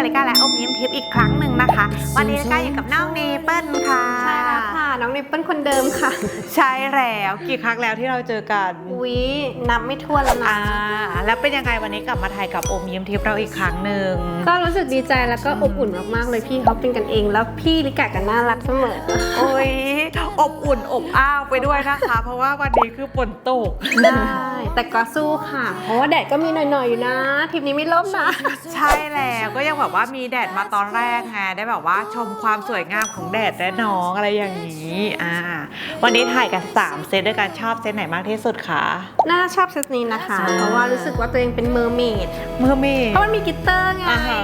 กัลิก้าและอมยิ้มทิพย์อีกครั้งหนึ่งนะคะ วันนี้ลิก้าอยู่กับน้องเนเปิลค่ะใช่แล้วค่ะ น้องเนเปิลคนเดิมค่ะ ใช่แล้วกี่ครั้งแล้วที่เราเจอกันวินับไม่ทั่วแล้วนะอ่าแล้วเป็นยังไงวันนี้กลับมาถ่ายกับอมยิ้มทิพย์เราอีกครั้งหนึ่งก็รู้สึกดีใจแล้วก็อบอุ่นมากๆเลยพี่เขาเป็นกันเอง แล้วพี่ลิก้ากันน่ารักเสมอโอ้ยอบอุ่นอบอ้าวไปด้วยนะคะ เพราะว่าวันนี้คือฝนตก แต่ก็สู้ค่ะ เพราะว่าแดดก็มีหน่อยๆอยู่นะทริปนี้ไม่ล่มนะ ใช่แล้วก็ยังแบบว่ามีแดดมาตอนแรกไงได้แบบว่าชมความสวยงามของแดดและน้องอะไรอย่างนี้อ่าวันนี้ถ่ายกัน3เซตด้วยกันชอบเซตไหนมากที่สุดคะน่าชอบเซตนี้นะคะใช่เพราะว่ารู้สึกว่าตัวเองเป็นเมอร์เมดเมื่อเมฆเพราะมันมีกลิตเตอร์ไงอ่าฮะ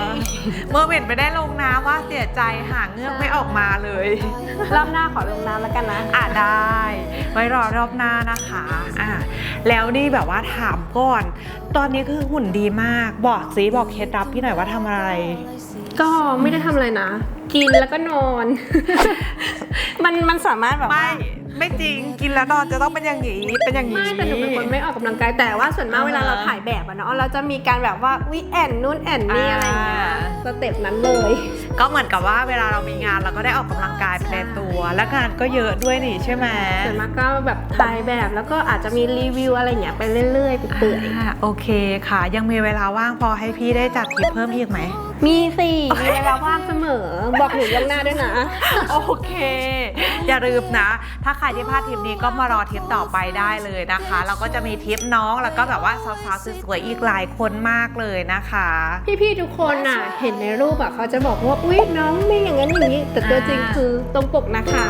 เมื่อเมฆไม่ได้ลงน้ำว่าเสียใจหางเงือกไม่ออกมาเลยรอบหน้าขอลงน้ำแล้วกันนะอะได้ ไว้รอรอบหน้านะคะอะแล้วนี่แบบว่าถามก่อน ตอนนี้คือหุ่นดีมาก บอกซิบอกเคล็ดลับพี่หน่อยว่าทำอะไร ก็ไม่ได้ทำอะไรนะ กินแล้วก็นอน มันมันสามารถแบบว่าไม่ไม่จริงกิน แล้วนอนจะต้องเป็นอย่างนี้เป็นอย่างนี้ ไม่แต่หนูเป็นคนไม่ออกกำลังกายแต่ว่าส่วนมากอ่าฮะ เวลาเราถ่ายแบบอะเนาะเราจะมีการแบบว่าวิแอนนู่นแอนนี่อะไรอย่างเงี้ยอ่าสเต็ปนั้นเลย ก็เหมือนกับว่าเวลาเรามีงานเราก็ได้ออกกำลังกายไปในตัว และงานก็เยอะด้วยนี่ใช่ไหม ส่วนมากก็แบบถ่ายแบบแล้วก็อาจจะมีรีวิวอะไรอย่างเงี้ยไปเรื่อยๆไปเปื่อยอ่าโอเคค่ะ ยังมีเวลาว่างพอให้พี่ได้จัดทริปเพิ่มอีกไหม มีสิมีเวลาว่างเสมอ บอกหนูล่วงหน้าด้วยนะ โอเค อย่าลืมนะ ถ้าใครที่พลาดทริปนี้ก็มารอทริปต่อไปได้เลยนะคะ เราก็จะมีทริปน้องแล้วก็แบบว่าสาวๆสวยๆอีกหลายคนมากเลยนะคะ พี่ๆทุกคนน่ะ เห็นในรูปอะเขาจะบอกว่าอุ๊ยน้องไม่อย่างนั้นอย่างนี้ แต่ตัวจริงอ่าคือตรงปกนะคะ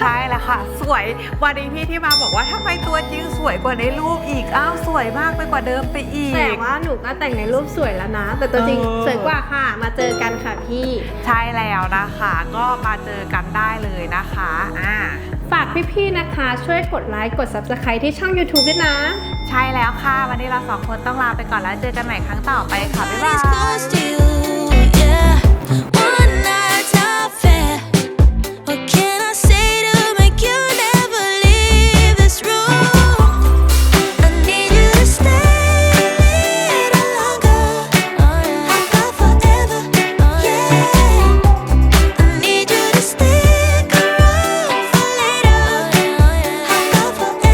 ใช่แล้วค่ะ สวยวันนี้พี่ที่มาบอกว่าทำไมตัวจริงสวยกว่าในรูปอีกอ้าวสวยมากไปกว่าเดิมไปอีกแต่ว่าหนูก็แต่งในรูปสวยแล้วนะ แต่ตัวจริงเออสวยกว่าค่ะ มาเจอกันค่ะพี่ใช่แล้วนะคะ ก็มาเจอกันได้เลยนะคะอ่าฝากพี่ๆนะคะ ช่วยกดไลค์กด subscribe ที่ช่อง YouTube ด้วยนะ ใช่แล้วค่ะ วันนี้เราสองคนต้องลาไปก่อนแล้วเจอกันใหม่ครั้งต่อไปค่ะ บ๊ายบาย